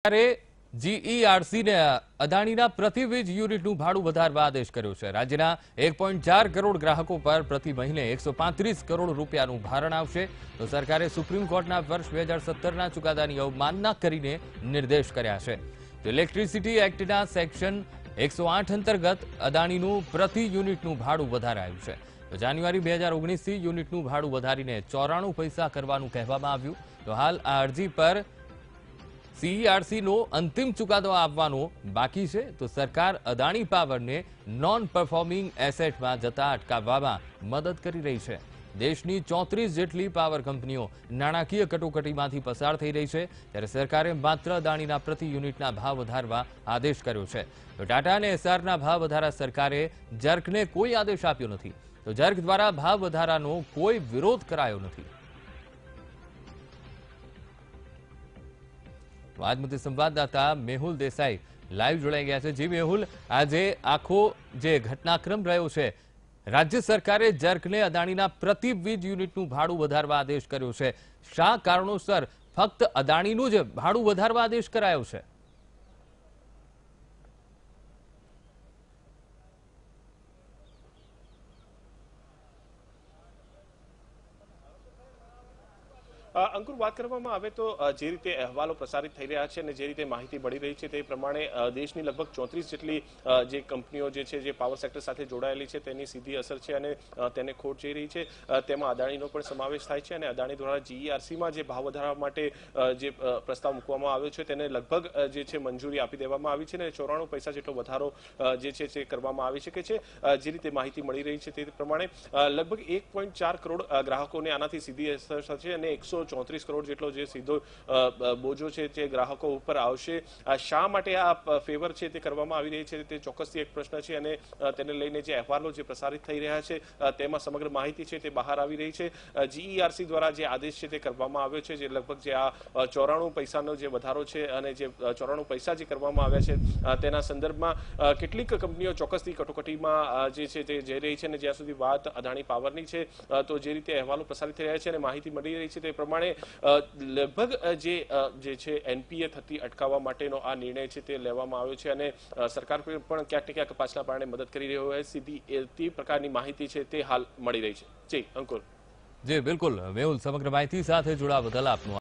સરકારે જીઈઆરસીને અદાણીના પ્રતિ વીજ યુનિટનું ભાડું વધારવા આદેશ કર્યો છે. રાજ્યના એક કરોડ ગ્રાહકો પર પ્રતિ મહિને એકસો કરોડ રૂપિયાનું ભારણ આવશે. તો સરકારે સુપ્રીમ કોર્ટના વર્ષ બે હજાર સત્તરના ચુકાદાની અવમાનના કરીને નિર્દેશ કર્યા છે. ઇલેક્ટ્રિસિટી એક્ટના સેક્શન એકસો અંતર્ગત અદાણીનું પ્રતિ યુનિટનું ભાડું વધારાયું છે. તો જાન્યુઆરી બે હજાર ઓગણીસથી યુનિટનું ભાડું વધારીને ચોરાણું પૈસા કરવાનું કહેવામાં આવ્યું. તો હાલ આ અરજી પર સીઈઆરસીનો અંતિમ ચુકાદો આપવાનો બાકી છે તો સરકાર અદાણી પાવરને નોન પરફોર્મિંગ એસેટમાં જતા અટકાવવામાં મદદ કરી રહી છે. દેશની ચોત્રીસ જેટલી પાવર કંપનીઓ નાણાકીય કટોકટીમાંથી પસાર થઈ રહી છે, ત્યારે સરકારે માત્ર અદાણીના પ્રતિ યુનિટના ભાવ વધારવા આદેશ કર્યો છે. તો ટાટા અને એસઆરના ભાવ વધારા સરકારે જર્કને કોઈ આદેશ આપ્યો નથી. તો જર્ક દ્વારા ભાવ વધારાનો કોઈ વિરોધ કરાયો નથી. તો આજમાંથી સંવાદદાતા મેહુલ દેસાઈ લાઈવ જોડાઈ ગયા છે. જી મેહુલ, આજે આખો જે ઘટનાક્રમ રહ્યો છે, રાજ્ય સરકારે જર્કને અદાણીના પ્રતિ વીજ યુનિટનું ભાડું વધારવા આદેશ કર્યો છે. શા કારણોસર ફક્ત અદાણીનું જ ભાડું વધારવા આદેશ કરાયો છે? અંકુર, વાત કરવામાં આવે તો જે રીતે અહેવાલો પ્રસારિત થઈ રહ્યા છે અને જે રીતે માહિતી મળી રહી છે તે પ્રમાણે દેશની લગભગ ચોત્રીસ જેટલી જે કંપનીઓ જે છે, જે પાવર સેક્ટર સાથે જોડાયેલી છે, તેની સીધી અસર છે અને તેને ખોટ જઈ રહી છે. તેમાં અદાણીનો પણ સમાવેશ થાય છે અને અદાણી દ્વારા જીઈઆરસીમાં જે ભાવ વધારવા માટે જે પ્રસ્તાવ મૂકવામાં આવ્યો છે તેને લગભગ જે છે, મંજૂરી આપી દેવામાં આવી છે અને ચોરાણું પૈસા જેટલો વધારો જે છે, તે કરવામાં આવી શકે છે. જે રીતે માહિતી મળી રહી છે તે પ્રમાણે લગભગ એક પોઈન્ટ ચાર કરોડ ગ્રાહકોને આનાથી સીધી અસર થશે અને એકસો ચોત્રીસ કરોડ જેટલો જે સીધો બોજો છે તે ગ્રાહકો ઉપર આવશે. શા માટે આ ફેવર છે તે કરવામાં આવી રહી છે તે ચોક્કસથી એક પ્રશ્ન છે અને તેને લઈને જે અહેવાલો જે પ્રસારિત થઈ રહ્યા છે તેમાં સમગ્ર માહિતી છે તે બહાર આવી રહી છે. જીઈઆરસી દ્વારા જે આદેશ છે તે કરવામાં આવ્યો છે જે લગભગ જે આ ચોરાણું પૈસાનો જે વધારો છે અને જે ચોરાણું પૈસા જે કરવામાં આવ્યા છે તેના સંદર્ભમાં કેટલીક કંપનીઓ ચોક્કસથી કટોકટીમાં જે છે તે જઈ રહી છે અને જ્યાં સુધી વાત અદાણી પાવરની છે તો જે રીતે અહેવાલો પ્રસારિત થઈ રહ્યા છે અને માહિતી મળી રહી છે તે પ્રમાણે અ, લગભગ જે જે છે એનપીએ થતી અટકાવવા માટેનો આ નિર્ણય છે તે લેવામાં આવ્યો છે અને સરકાર પણ ક્યાંક ક્યાંક પાછલા પારણે મદદ કરી રહ્યો હોય સીધી એ પ્રકારની માહિતી છે તે હાલ મળી રહી છે. જી અંકુર. જી બિલકુલ. મેહુલ સમગ્ર માહિતી સાથે જોડાવા બદલ આપનો